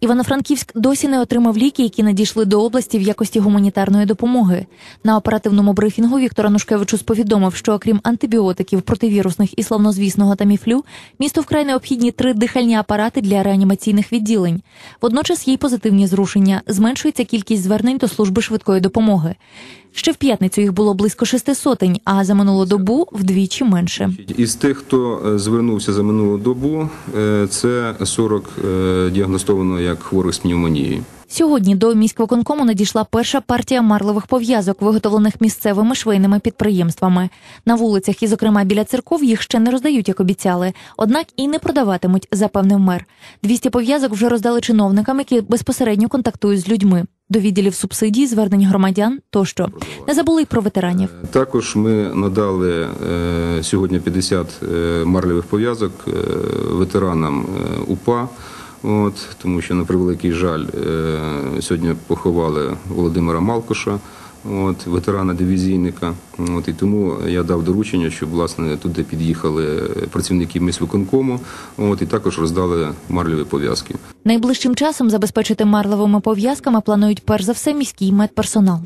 Івано-Франківськ досі не отримав ліки, які надійшли до області в якості гуманітарної допомоги. На оперативному брифінгу Віктор Анушкевичус повідомив, що окрім антибіотиків, противірусних і славнозвісного таміфлю, місту вкрай необхідні три дихальні апарати для реанімаційних відділень. Водночас є й позитивні зрушення. Зменшується кількість звернень до служби швидкої допомоги. Ще в п'ятницю їх було близько шести сотень, а за минулу добу вдвічі менше. Із тих, хто е, звернувся за минулу добу, е, це 40 е, діагностовано як хворих з пневмонією. Сьогодні до міськвиконкому надійшла перша партія марлевих пов'язок, виготовлених місцевими швейними підприємствами. На вулицях і, зокрема, біля церков їх ще не роздають, як обіцяли. Однак і не продаватимуть, запевнив мер. 200 пов'язок вже роздали чиновникам, які безпосередньо контактують з людьми. До відділів субсидій, звернень громадян тощо не забули й про ветеранів. Також ми надали е, сьогодні 50 е, марлевих пов'язок е, ветеранам е, УПА. От, тому що на превеликий жаль е, сьогодні поховали Володимира Малкоша, от, ветерана дивізійника. От, і тому я дав доручення, щоб власне туди під'їхали працівники міськвиконкому, от, і також роздали марлеві пов'язки. Найближчим часом забезпечити марлевими пов'язками планують перш за все міський медперсонал.